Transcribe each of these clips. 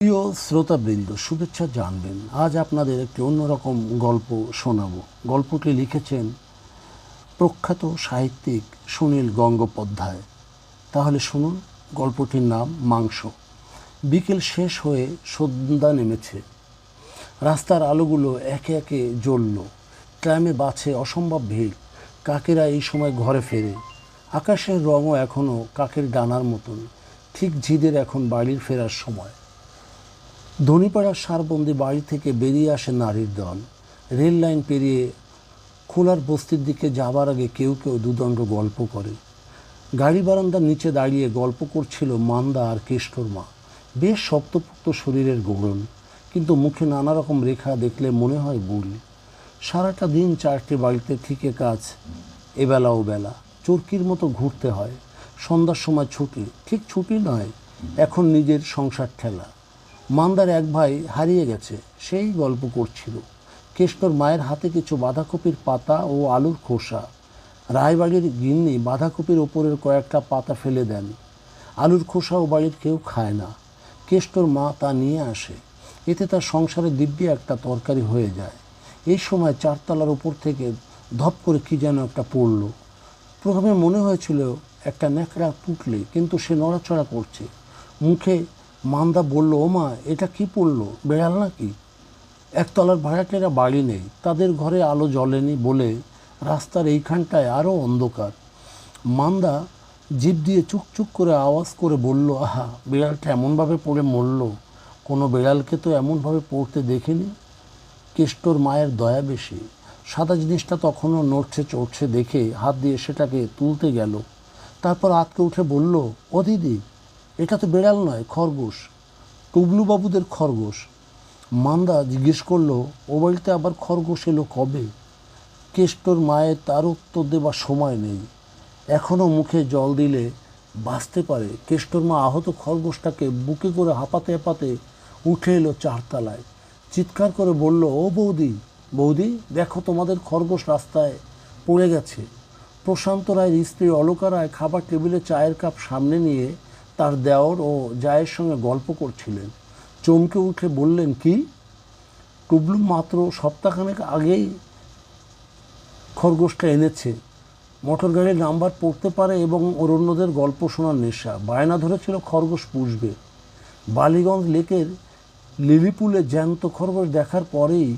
প্রিয় শ্রোতাবৃন্দ, শুভেচ্ছা জানবেন। আজ আপনাদের একটি অন্যরকম গল্প শোনাবো। গল্পটি লিখেছেন প্রখ্যাত সাহিত্যিক সুনীল গঙ্গোপাধ্যায়। তাহলে শুনুন, গল্পটির নাম মাংস। বিকেল শেষ হয়ে সন্ধ্যা নেমেছে। রাস্তার আলোগুলো একে একে জ্বলল। ট্রামে বাছে অসম্ভব ভিড়। কাকেরা এই সময় ঘরে ফেরে। আকাশের রঙও এখনও কাকের ডানার মতন। ঠিক ঝিদের এখন বাড়ির ফেরার সময়। ধনীপাড়ার সারবন্দি বাড়ি থেকে বেরিয়ে আসে নারীর দল। রেল লাইন পেরিয়ে খোলার বস্তির দিকে যাবার আগে কেউ কেউ দুদণ্ড গল্প করে। গাড়ি বারান্দার নিচে দাঁড়িয়ে গল্প করছিল মান্দা আর কেষ্টর মা। বেশ শক্তপোক্ত শরীরের গড়ন কিন্তু মুখে নানা রকম রেখা দেখলে মনে হয় বুড়ি। সারাটা দিন চারটে বাড়িতে ঠিকে কাজ, এবেলা ও বেলা। চরকির মতো ঘুরতে হয়, সন্ধ্যার সময় ছুটি। ঠিক ছুটি নয়, এখন নিজের সংসার ঠেলা। মান্দার এক ভাই হারিয়ে গেছে, সেই গল্প করছিল। কেষ্টর মায়ের হাতে কিছু বাঁধাকপির পাতা ও আলুর খোসা। রায়বাড়ির গিন্নি বাঁধাকপির ওপরের কয়েকটা পাতা ফেলে দেন। আলুর খোসা ও বাড়ির কেউ খায় না। কেষ্টর মা তা নিয়ে আসে। এতে তার সংসারে দিব্যি একটা তরকারি হয়ে যায়। এই সময় চারতলার উপর থেকে ধপ করে কি যেন একটা পড়ল। প্রথমে মনে হয়েছিল একটা ন্যাকড়া পুটলে, কিন্তু সে নড়াচড়া করছে। মুখে মান্দা বলল, ও মা, এটা কি পড়ল? বেড়াল নাকি? একতলার ভাড়াটেরা বাড়ি নেই। তাদের ঘরে আলো জ্বলেনি বলে রাস্তার এইখানটায় আরও অন্ধকার। মান্দা জিভ দিয়ে চুকচুক করে আওয়াজ করে বলল, আহা, বিড়ালটা এমনভাবে পড়ে মরল? কোনো বিড়ালকে তো এমনভাবে পড়তে দেখিনি? কেষ্টর মায়ের দয়া বেশি। সাদা জিনিসটা তখনও নড়ছে চড়ছে দেখে হাত দিয়ে সেটাকে তুলতে গেল। তারপর আতকে উঠে বলল, ও দিদি এটা তো বেড়াল নয়, খরগোশ। টুবলুবাবুদের খরগোশ। মান্দা জিজ্ঞেস করল, ও বাড়িতে আবার খরগোশ এলো কবে? কেষ্টর মায়ের তার উত্তর দেবার সময় নেই। এখনও মুখে জল দিলে বাঁচতে পারে কেষ্টর মা আহত খরগোশটাকে বুকে করে হাঁপাতে হাঁপাতে উঠে এলো চারতলায়। চিৎকার করে বলল, ও বৌদি বৌদি, দেখো তোমাদের খরগোশ রাস্তায় পড়ে গেছে। প্রশান্ত রায়ের স্ত্রী অলকা রায় খাবার টেবিলে চায়ের কাপ সামনে নিয়ে তার দেওর ও জায়ের সঙ্গে গল্প করছিলেন। চমকে উঠে বললেন, কি? টুবলু মাত্র সপ্তাহখানেক আগেই খরগোশটা এনেছে। মোটর গাড়ির নাম্বার পড়তে পারে এবং অরণ্যদের গল্প শোনার নেশা। বায়না ধরেছিল খরগোশ পুষবে। বালিগঞ্জ লেকের লিলিপুলে জ্যান্ত খরগোশ দেখার পরেই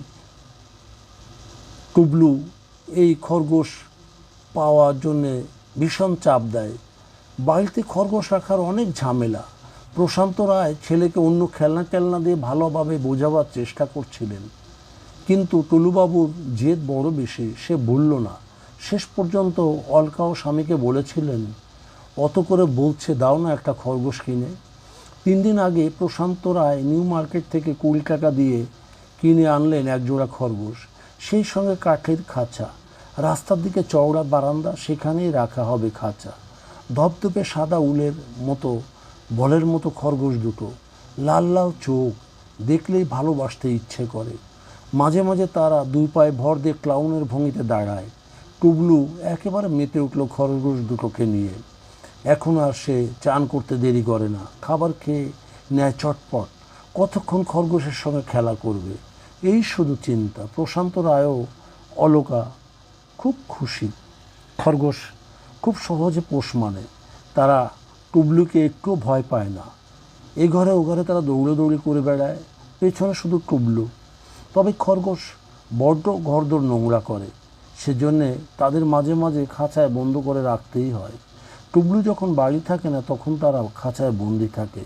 টুবলু এই খরগোশ পাওয়ার জন্যে ভীষণ চাপ দেয়। বাড়িতে খরগোশ রাখার অনেক ঝামেলা। প্রশান্ত রায় ছেলেকে অন্য খেলনা টেলনা দিয়ে ভালোভাবে বোঝাবার চেষ্টা করছিলেন। কিন্তু টুলুবাবুর জেদ বড় বেশি, সে ভুলল না। শেষ পর্যন্ত অলকা ও স্বামীকে বলেছিলেন, অত করে বলছে দাও না একটা খরগোশ কিনে। তিন দিন আগে প্রশান্ত রায় নিউ মার্কেট থেকে কুড়ি টাকা দিয়ে কিনে আনলেন এক জোড়া খরগোশ, সেই সঙ্গে কাঠের খাঁচা। রাস্তার দিকে চওড়া বারান্দা, সেখানেই রাখা হবে খাঁচা। ধপধপে সাদা উলের মতো, বলের মতো খরগোশ দুটো। লাল লাল চোখ, দেখলেই ভালোবাসতে ইচ্ছে করে। মাঝে মাঝে তারা দুই পায়ে ভর দিয়ে ক্লাউনের ভঙ্গিতে দাঁড়ায়। টুবলু একেবারে মেতে উঠল খরগোশ দুটোকে নিয়ে। এখন আর সে চান করতে দেরি করে না। খাবার খেয়ে নেয় চটপট। কতক্ষণ খরগোশের সঙ্গে খেলা করবে? এই শুধু চিন্তা। প্রশান্ত রায়ও অলকা, খুব খুশি। খরগোশ খুব সহজে পোষ মানে। তারা টুবলুকে একটু ভয় পায় না। এ ঘরে ও ঘরে তারা দৌড়ে দৌড়ি করে বেড়ায়। পেছনে শুধু টুবলু। তবে খরগোশ বড্ড ঘরদোর নোংরা করে। সেজন্যে তাদের মাঝে মাঝে খাঁচায় বন্ধ করে রাখতেই হয়। টুবলু যখন বাড়ি থাকে না, তখন তারা খাঁচায় বন্দি থাকে।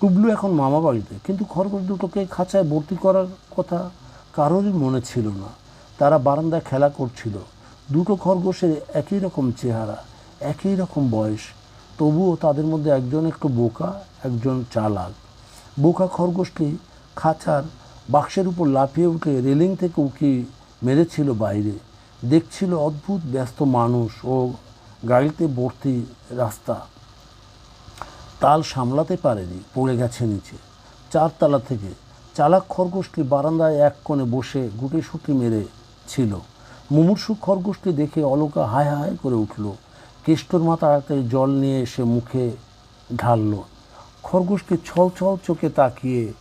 টুবলু এখন মামা বাড়িতে, কিন্তু খরগোশ দুটোকে খাঁচায় ভর্তি করার কথা কারোরই মনে ছিল না। তারা বারান্দায় খেলা করছিল। দুটো খরগোশের একই রকম চেহারা, একই রকম বয়স, তবুও তাদের মধ্যে একজন একটু বোকা, একজন চালাক। বোকা খরগোশটি খাঁচার বাক্সের উপর লাফিয়ে উঠে রেলিং থেকে উকি মেরেছিল বাইরে। দেখছিল অদ্ভুত ব্যস্ত মানুষ ও গাড়িতে ভর্তি রাস্তা। তাল সামলাতে পারেনি, পড়ে গেছে নিচে। চারতলা থেকে চালাক খরগোশটি বারান্দায় এক কোণে বসে গুটি সুটি মেরে ছিল মুমূর্ষু খরগোশটি দেখে অলকা হায় হায় করে উঠল। কেষ্টর মাথা তাড়াতাড়ি জল নিয়ে এসে মুখে ঢালল। খরগোশকে ছল ছল চোখে তাকিয়ে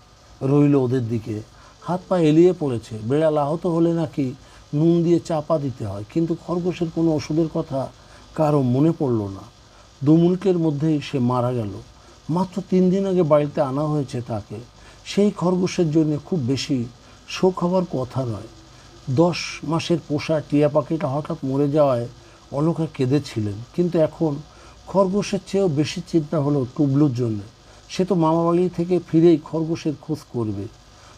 রইল ওদের দিকে। হাত পা এলিয়ে পড়েছে। বেড়াল আহত হলে নাকি নুন দিয়ে চাপা দিতে হয়। কিন্তু খরগোশের কোনো ওষুধের কথা কারও মনে পড়ল না। দু মিনিটের মধ্যেই সে মারা গেল। মাত্র তিন দিন আগে বাড়িতে আনা হয়েছে তাকে। সেই খরগোশের জন্য খুব বেশি শোক হওয়ার কথা নয়। দশ মাসের পোষা টিয়া পাখিটা হঠাৎ মরে যাওয়ায় অলকা কেঁদেছিলেন। কিন্তু এখন খরগোশের চেয়েও বেশি চিন্তা হলো টুবলুর জন্য। সে তো মামাবাড়ি থেকে ফিরেই খরগোশের খোঁজ করবে।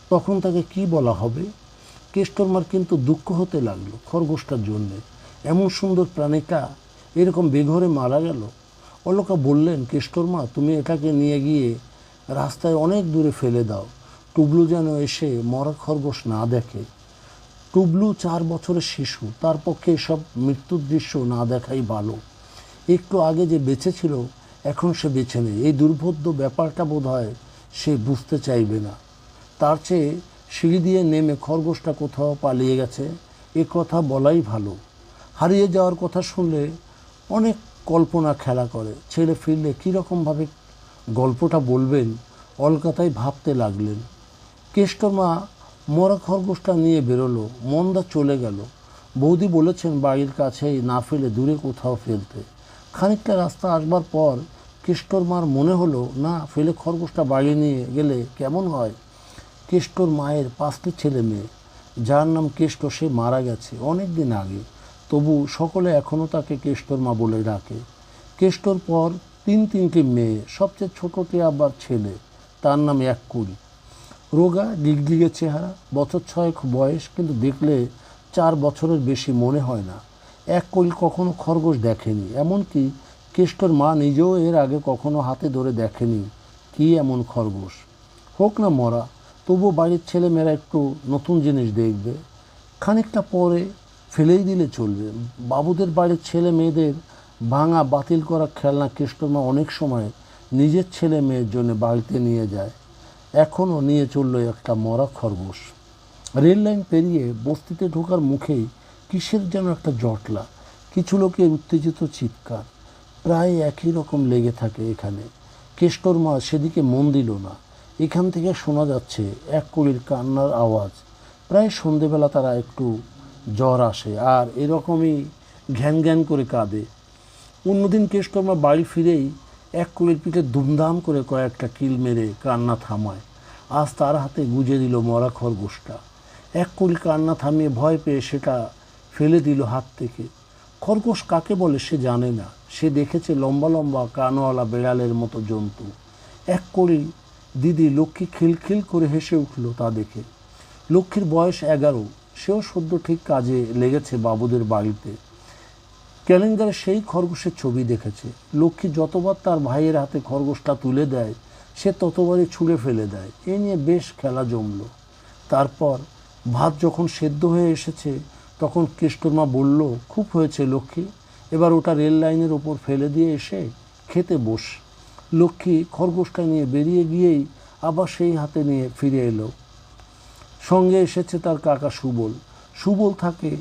তখন তাকে কি বলা হবে? কেষ্টরমার কিন্তু দুঃখ হতে লাগল খরগোশটার জন্যে। এমন সুন্দর প্রাণীটা এরকম বেঘরে মারা গেল। অলকা বললেন কেষ্টরমা তুমি এটাকে নিয়ে গিয়ে রাস্তায় অনেক দূরে ফেলে দাও। টুবলু যেন এসে মরা খরগোশ না দেখে। টুবলু চার বছরের শিশু, তার পক্ষে এসব মৃত্যুর দৃশ্য না দেখাই ভালো। একটু আগে যে বেঁচে ছিল, এখন সে বেছে নেই। এই দুর্বোধ্য ব্যাপারটা বোধ হয় সে বুঝতে চাইবে না। তার চেয়ে সিঁড়ি দিয়ে নেমে খরগোশটা কোথাও পালিয়ে গেছে, এ কথা বলাই ভালো। হারিয়ে যাওয়ার কথা শুনলে অনেক কল্পনা খেলা করে। ছেলে ফিরলে কীরকমভাবে গল্পটা বলবেন অলকাতায় ভাবতে লাগলেন। কেষ্টমা মরা খরগোশটা নিয়ে বেরোলো, মন্দা চলে গেল। বৌদি বলেছেন, বাড়ির কাছেই না ফেলে দূরে কোথাও ফেলতে। খানিকটা রাস্তা আসবার পর কেষ্টর মার মনে হলো, না, ফেলে খরগোশটা বাড়ি নিয়ে গেলে কেমন হয়? কেষ্টর মায়ের পাঁচটি ছেলে মেয়ে, যার নাম কেষ্ট সে মারা গেছে অনেক দিন আগে। তবু সকলে এখনও তাকে কেষ্টর মা বলে ডাকে। কেষ্টর পর তিন তিনটি মেয়ে, সবচেয়ে ছোটটি আবার ছেলে, তার নাম এক কুড়ি। রোগা ডিগডিগে চেহারা, বছর ছয়েক বয়স, কিন্তু দেখলে চার বছরের বেশি মনে হয় না। এক কলি কখনো খরগোশ দেখেনি, এমনকি কেষ্টর মা নিজেও এর আগে কখনো হাতে ধরে দেখেনি কি এমন খরগোশ। হোক না মরা, তবু বাড়ির ছেলেমেয়েরা একটু নতুন জিনিস দেখবে। খানিকটা পরে ফেলেই দিলে চলবে। বাবুদের বাড়ির ছেলে মেয়েদের ভাঙা, বাতিল করা খেলনা কেষ্টমা অনেক সময় নিজের ছেলে মেয়ের জন্য বাড়িতে নিয়ে যায়। এখনও নিয়ে চলল একটা মরা খরগোশ। রেল লাইন পেরিয়ে বস্তিতে ঢোকার মুখেই কিসের যেন একটা জটলা, কিছু লোকের উত্তেজিত চিৎকার। প্রায় একই রকম লেগে থাকে এখানে। কেষ্টর মা সেদিকে মন দিল না। এখান থেকে শোনা যাচ্ছে এক কলির কান্নার আওয়াজ। প্রায় সন্ধেবেলা তারা একটু জ্বর আসে আর এরকমই ঘ্যান ঘ্যান করে কাঁদে। অন্যদিন কেষ্টরমা বাড়ি ফিরেই এক কলির পিঠে দুমদাম করে কয়েকটা কিল মেরে কান্না থামায়। আজ তার হাতে গুজে দিল মরা খরগোশটা। এক কলি কান্না থামিয়ে ভয় পেয়ে সেটা ফেলে দিল হাত থেকে। খরগোশ কাকে বলে সে জানে না। সে দেখেছে লম্বা লম্বা কানওয়ালা বেড়ালের মতো জন্তু। এক কলি দিদি লক্ষ্মী খিলখিল করে হেসে উঠল তা দেখে। লক্ষ্মীর বয়স এগারো। সেও সদ্য ঠিক কাজে লেগেছে বাবুদের বাড়িতে। ক্যালেন্ডারে সেই খরগোশের ছবি দেখেছে। লক্ষ্মী যতবার তার ভাইয়ের হাতে খরগোশটা তুলে দেয়, সে ততবারই ছুঁড়ে ফেলে দেয়। এ নিয়ে বেশ খেলা জমল। তারপর ভাত যখন সেদ্ধ হয়ে এসেছে, তখন কেষ্টরমা বলল, খুব হয়েছে লক্ষ্মী, এবার ওটা রেল লাইনের ওপর ফেলে দিয়ে এসে খেতে বস। লক্ষ্মী খরগোশটা নিয়ে বেরিয়ে গিয়েই আবার সেই হাতে নিয়ে ফিরে এলো। সঙ্গে এসেছে তার কাকা সুবল। সুবল থাকে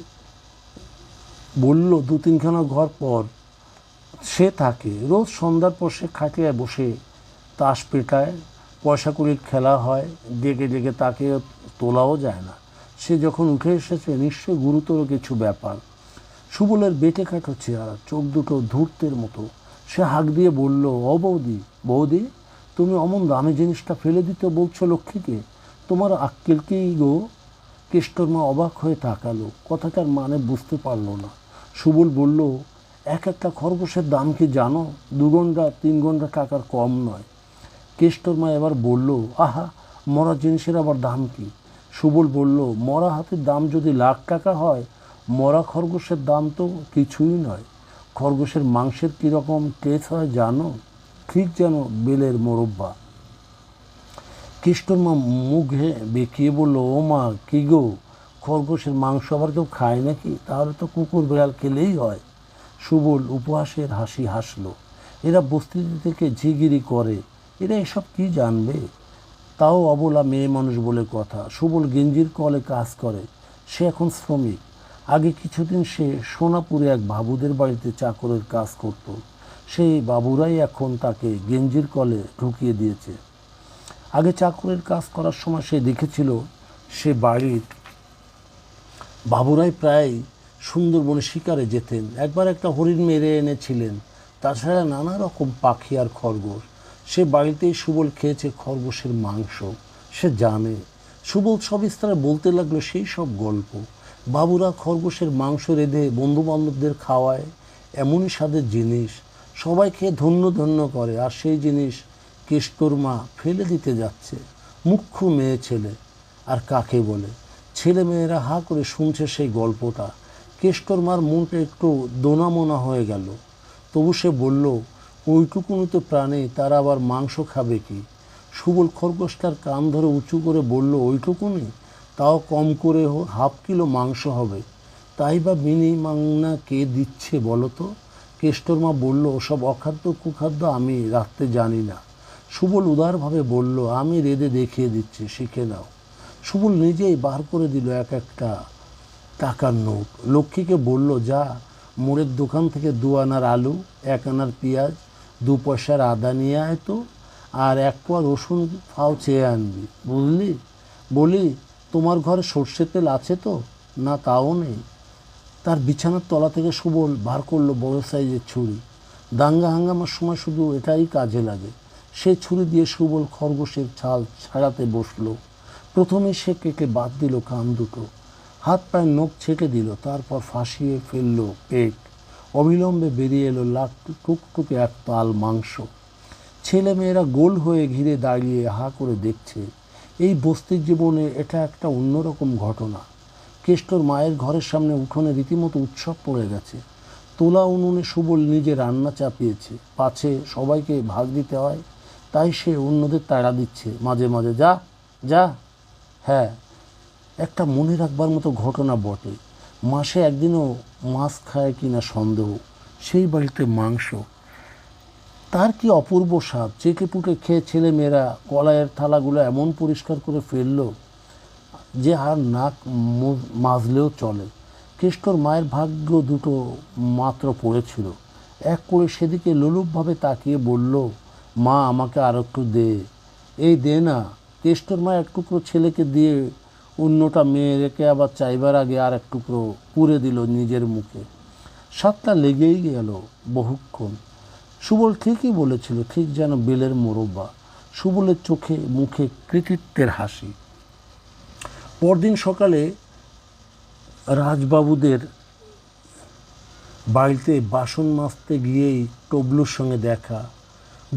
বলল দু তিনখানা ঘর পর সে থাকে। রোজ সন্ধ্যার পর সে খাটিয়ায় বসে তাস পেটায়, পয়সা কড়ির খেলা হয় ডেকে ডেকে তাকে তোলাও যায় না। সে যখন উঠে এসেছে নিশ্চয়ই গুরুতর কিছু ব্যাপার। সুবলের বেটে কাটো চেহারা চোখ দুটো ধূর্তের মতো। সে হাঁক দিয়ে বলল, ও বৌদি বৌদি, তুমি অমন দামি জিনিসটা ফেলে দিতে বলছো লক্ষ্মীকে? তোমার আক্কেল কি গো? কেষ্টর মা অবাক হয়ে তাকালো। কথাটার মানে বুঝতে পারল না। সুবল বলল, এক একটা খরগোশের দাম কি জানো? দু ঘণ্টা, তিন ঘণ্টা টাকার কম নয়। কেষ্টর মা এবার বলল, আহা, মরা জিনিসের আবার দাম কি? সুবল বলল, মরা হাতির দাম যদি লাখ টাকা হয়, মরা খরগোশের দাম তো কিছুই নয়। খরগোশের মাংসের কীরকম টেস্ট হয় জানো? ঠিক যেন বেলের মোরব্বা। কেষ্টর মা মুখে বেঁকিয়ে বলল, ও মা, কী গো? খরগোশের মাংস আবার কেউ খায় নাকি? তাহলে তো কুকুর বিড়াল খেলেই হয়। সুবল উপহাসের হাসি হাসলো। এরা বস্তিতে থেকে ঝিগিরি করে। এরা এসব কি জানবে? তাও অবলা মেয়ে মানুষ বলে কথা। সুবল গেঞ্জির কলে কাজ করে। সে এখন শ্রমিক। আগে কিছুদিন সে সোনাপুরে এক বাবুদের বাড়িতে চাকরের কাজ করত। সেই বাবুরাই এখন তাকে গেঞ্জির কলে ঢুকিয়ে দিয়েছে। আগে চাকরের কাজ করার সময় সে দেখেছিল সে বাড়ির বাবুরাই প্রায় সুন্দরবনে শিকারে যেতেন। একবার একটা হরিণ মেরে এনেছিলেন। তাছাড়া নানা রকম পাখি আর খরগোশ। সে বাড়িতেই সুবল খেয়েছে খরগোশের মাংস। সে জানে, সুবল সবিস্তারে বলতে লাগল সেই সব গল্প। বাবুরা খরগোশের মাংস রেঁধে বন্ধু বান্ধবদের খাওয়ায়, এমনই স্বাদের জিনিস। সবাই খেয়ে ধন্য ধন্য করে, আর সেই জিনিস কেষ্টর মা ফেলে দিতে যাচ্ছে। মুখ্য মেয়ে ছেলে, আর কাকে বলে? ছেলে মেয়েরা হা করে শুনছে সেই গল্পটা। কেষ্টর মার মনটা একটু দোনামোনা হয়ে গেল। তবু সে বলল ওইটুকুনি তো প্রাণী তারা আবার মাংস খাবে কি? সুবল খরগোশটার কান ধরে উঁচু করে বলল, ওইটুকুনি? তাও কম করে হাফ কিলো মাংস হবে। তাই বা মিনি মাংনা কে দিচ্ছে বলো তো? কেষ্টর মা বলল, ওসব অখাদ্য কুখাদ্য আমি রাখতে জানি না। সুবল উদারভাবে বলল, আমি রেদে দেখিয়ে দিচ্ছি, শিখে নাও। সুবল নিজেই বার করে দিল এক একটা টাকার নোট। লক্ষ্মীকে বলল, যা, মোড়ের দোকান থেকে দু আনার আলু, এক আনার পেঁয়াজ, দু পয়সার আদা নিয়ে আয় তো, আর এক পোয়া রসুন ফাও চেয়ে আনবি। বুঝলি? বলি, তোমার ঘরে সর্ষে তেল আছে তো? না, তাও নেই। তার বিছানার তলা থেকে সুবল বার করল বড় সাইজের ছুরি। দাঙ্গা হাঙ্গামার সময় শুধু এটাই কাজে লাগে। সে ছুরি দিয়ে সুবল খরগোশের ছাল ছাড়াতে বসল। প্রথমে সে কেকে বাদ দিল কান দুটো, হাত পায়ের নখ ছেটে দিল, তারপর ফাঁসিয়ে ফেলল পেট। অবিলম্বে বেরিয়ে এলো লাখ টুকটুকে এক তাল মাংস। ছেলে মেয়েরা গোল হয়ে ঘিরে দাঁড়িয়ে হা করে দেখছে, এই বস্তির জীবনে এটা একটা অন্যরকম ঘটনা। কেষ্টর মায়ের ঘরের সামনে উঠোনে রীতিমতো উৎসব পড়ে গেছে। তোলা উনুনে সুবল নিজে রান্না চাপিয়েছে, পাছে সবাইকে ভাগ দিতে হয়, তাই সে অন্যদের তাড়া দিচ্ছে। মাঝে মাঝে, যা যা। হ্যাঁ একটা মনে রাখবার মতো ঘটনা বটে। মাসে একদিনও মাছ খায় কি না সন্দেহ, সেই বাড়িতে মাংস। তার কি অপূর্ব স্বাদ, চেকে পুটে খেয়ে ছেলে মেয়েরা কলাইয়ের থালাগুলো এমন পরিষ্কার করে ফেলল যে আর নাক মাজলেও চলে। কেষ্টর মায়ের ভাগ্য দুটো মাত্র পড়েছিল। এক করে সেদিকে লোলুপভাবে তাকিয়ে বলল, মা, আমাকে আর একটু দে। এই দে না। কেষ্টর মা এক টুকরো ছেলেকে দিয়ে অন্যটা মেয়ে রেখে আবার চাইবার আগে আর এক টুকরো পুরে দিল নিজের মুখে। সাতটা লেগেই গেল বহুক্ষণ। সুবল ঠিকই বলেছিল, ঠিক যেন বেলের মোরব্বা। সুবলের চোখে, মুখে কৃতিত্বের হাসি। পরদিন সকালে রাজবাবুদের বাড়িতে বাসন মাজতে গিয়েই টবলুর সঙ্গে দেখা।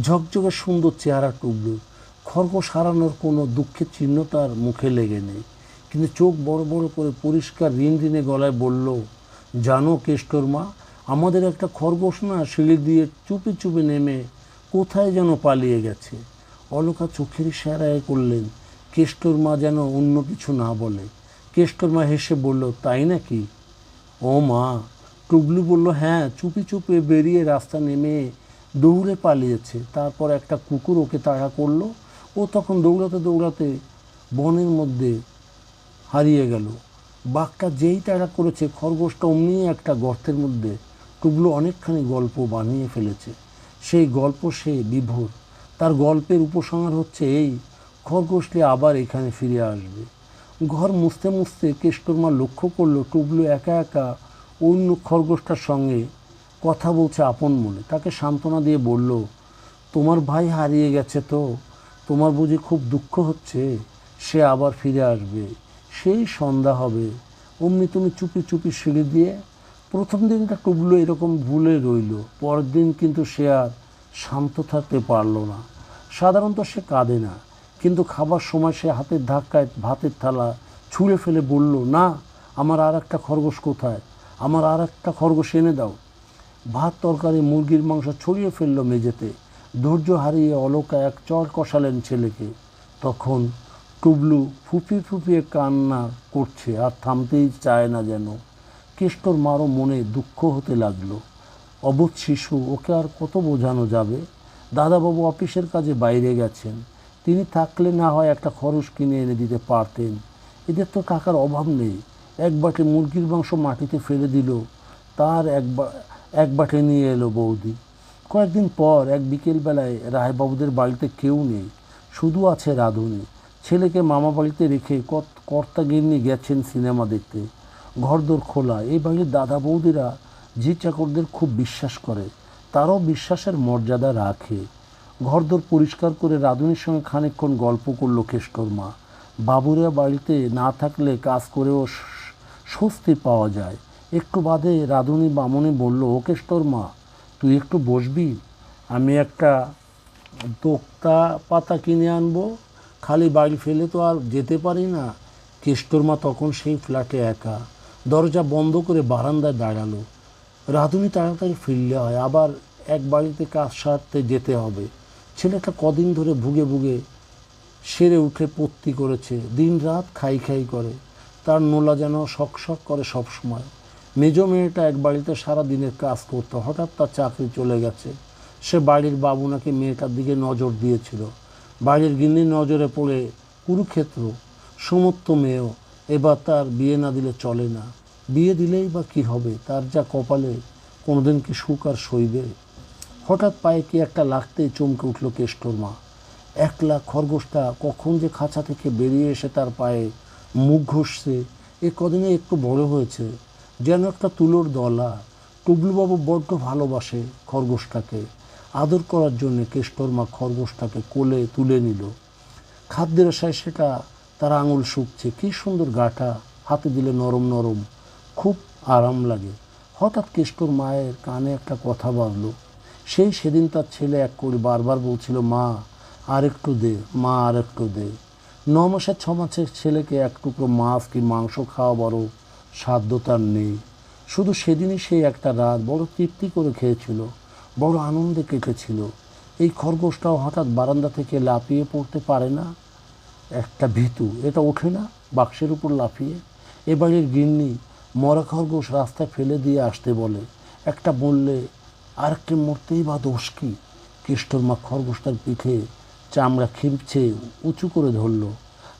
ঝকঝকে সুন্দর চেহারা টবলু খরগোশ হারানোর কোনো দুঃখের চিহ্ন তার মুখে লেগে নেই। কিন্তু চোখ বড় বড় করে পরিষ্কার ঋণ ঋণে গলায় বলল, জানো কেষ্টর মা, আমাদের একটা খরগোশ না সিঁড়ি দিয়ে চুপি চুপি নেমে কোথায় যেন পালিয়ে গেছে। অলকা চোখের ইশারায় করলেন, কেষ্টর মা যেন অন্য কিছু না বলে। কেষ্টর মা হেসে বলল, তাই নাকি? ও মা টুবলু বলল হ্যাঁ চুপি চুপি বেরিয়ে রাস্তা নেমে দৌড়ে পালিয়েছে। তারপর একটা কুকুর ওকে তাড়া করল ও তখন দৌড়াতে দৌড়াতে বনের মধ্যে হারিয়ে গেল। বাঘটা যেই তাড়া করেছে, খরগোশটা অমনি একটা গর্তের মধ্যে টুবলু অনেকখানি গল্প বানিয়ে ফেলেছে। সেই গল্প সে বিভোর। তার গল্পের উপসংহার হচ্ছে এই, খরগোশটি আবার এখানে ফিরে আসবে। ঘর মুছতে মুছতে কেষ্টরমা লক্ষ্য করল, টুবলু একা একা অন্য খরগোশটার সঙ্গে কথা বলছে আপন মনে তাকে সান্ত্বনা দিয়ে বলল, তোমার ভাই হারিয়ে গেছে তো? তোমার বুঝি খুব দুঃখ হচ্ছে, সে আবার ফিরে আসবে। সেই সন্ধ্যা হবে। অমনি তুমি চুপি চুপি সিঁড়ি দিয়ে প্রথম দিনটা টুবলু এরকম ভুলে রইল। পরের দিন কিন্তু সে আর শান্ত থাকতে পারল না। সাধারণত সে কাঁদে না, কিন্তু খাবার সময় সে হাতের ধাক্কায় ভাতের থালা ছুঁড়ে ফেলে বলল, না, আমার আর একটা খরগোশ কোথায়? আমার আর একটা খরগোশ এনে দাও। ভাত, তরকারি, মুরগির মাংস ছড়িয়ে ফেলল মেঝেতে। ধৈর্য হারিয়ে অলকা এক চর কষালেন ছেলেকে। তখন টুবলু ফুপিয়ে ফুপিয়ে কান্না করছে, আর থামতেই চায় না যেন। কেষ্টর মারও মনে দুঃখ হতে লাগল। অবোধ শিশু, ওকে আর কত বোঝানো যাবে? দাদাবাবু অফিসের কাজে বাইরে গেছেন। তিনি থাকলে না হয় একটা খরচ কিনে এনে দিতে পারতেন। এদের তো টাকার অভাব নেই। এক বাটে মুরগির মাংস মাটিতে ফেলে দিল, তার এক এক বাটে নিয়ে এলো বৌদি। কয়েকদিন পর এক বিকেলবেলায় রায়বাবুদের বাড়িতে কেউ নেই, শুধু আছে রাধুনি। ছেলেকে মামা বাড়িতে রেখে কর্তাগিন্নি গেছেন সিনেমা দেখতে। ঘরদোর খোলা। এই বাড়ির দাদা বৌদিরা জি চাকরদের খুব বিশ্বাস করে। তারাও বিশ্বাসের মর্যাদা রাখে। ঘরদোর পরিষ্কার করে রাধুনির সঙ্গে খানিকক্ষণ গল্প করল কেষ্টর মা বাবুরা বাড়িতে না থাকলে কাজ করেও স্বস্তি পাওয়া যায়। একটু বাদে রাধুনি বামনি বলল, ও কেষ্টর মা তুই একটু বসবি, আমি একটা দোক্তা পাতা কিনে আনব, খালি বাড়ি ফেলে তো আর যেতে পারি না। কেষ্টর মা তখন সেই ফ্ল্যাটে একা, দরজা বন্ধ করে বারান্দায় দাঁড়াল। রাধুনি তাড়াতাড়ি ফিরলে হয়, আবার এক বাড়িতে কাজ সারতে যেতে হবে। ছেলেটা কদিন ধরে ভুগে ভুগে সেরে উঠে পত্তি করেছে দিন রাত খাই খাই করে, তার নোলা যেন শক শক করে সব সময় মেজ মেয়েটা এক বাড়িতে সারা দিনের কাজ করতো, হঠাৎ তার চাকরি চলে গেছে। সে বাড়ির বাবু নাকি মেয়েটার দিকে নজর দিয়েছিল। বাড়ির গিন্নির নজরে পড়ে কুরুক্ষেত্র সমস্ত মেয়েও, এবার তার বিয়ে না দিলে চলে না। বিয়ে দিলেই বা কী হবে, তার যা কপালে কোনোদিন কি সুখ আর সইবে? হঠাৎ পায়ে কি একটা লাগতেই চমকে উঠল কেষ্টর মা। একলা খরগোশটা কখন যে খাঁচা থেকে বেরিয়ে এসে তার পায়ে মুখ ঘষছে, এ কদিনে একটু বড় হয়েছে। যেন একটা তুলোর দলা। টুবলুবাবু বড্ড ভালোবাসে খরগোশটাকে। আদর করার জন্য কেষ্টর মা খরগোশটাকে কোলে তুলে নিল। খাদ্যের আশায় সেটা তার আঙুল শুকছে। কী সুন্দর গাটা, হাতে দিলে নরম নরম, খুব আরাম লাগে। হঠাৎ কেষ্টর মায়ের কানে একটা কথা বাজলো। সেই সেদিন তার ছেলে এক করে বারবার বলছিল, মা আর একটু দে, মা আর একটু দে। ন মাসের ছ মাসের ছেলেকে এক টুকরো মাছ কি মাংস খাওয়া বড় সাধ্য তার নেই। শুধু সেদিনই সেই একটা রাত বড় তৃপ্তি করে খেয়েছিল, বড় আনন্দে কেটেছিল। এই খরগোশটাও হঠাৎ বারান্দা থেকে লাফিয়ে পড়তে পারে না? একটা ভীতু, এটা ওঠে না বাক্সের উপর লাফিয়ে? এবারের গিন্নি মরা খরগোশ রাস্তায় ফেলে দিয়ে আসতে বলে। একটা বললে আরেকটি মরতেই বা দোষ কি? কেষ্টর মা খরগোশটার পিঠে চামড়া খিমছে উঁচু করে ধরলো।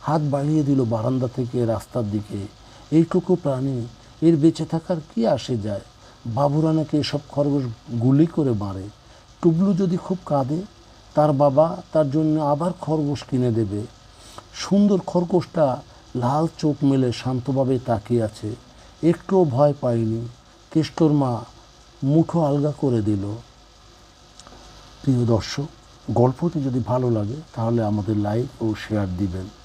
হাত বাড়িয়ে দিল বারান্দা থেকে রাস্তার দিকে। এইটুকু প্রাণী, এর বেঁচে থাকার কি আসে যায়? বাবুরা নাকি এসব খরগোশ গুলি করে মারে। টুবলু যদি খুব কাঁদে, তার বাবা তার জন্য আবার খরগোশ কিনে দেবে। সুন্দর খরগোশটা লাল চোখ মেলে শান্তভাবে তাকিয়ে আছে। একটুও ভয় পায়নি। কেষ্টর মা মুঠো আলগা করে দিল। প্রিয় দর্শক, গল্পটি যদি ভালো লাগে, তাহলে আমাদের লাইক ও শেয়ার দিবেন।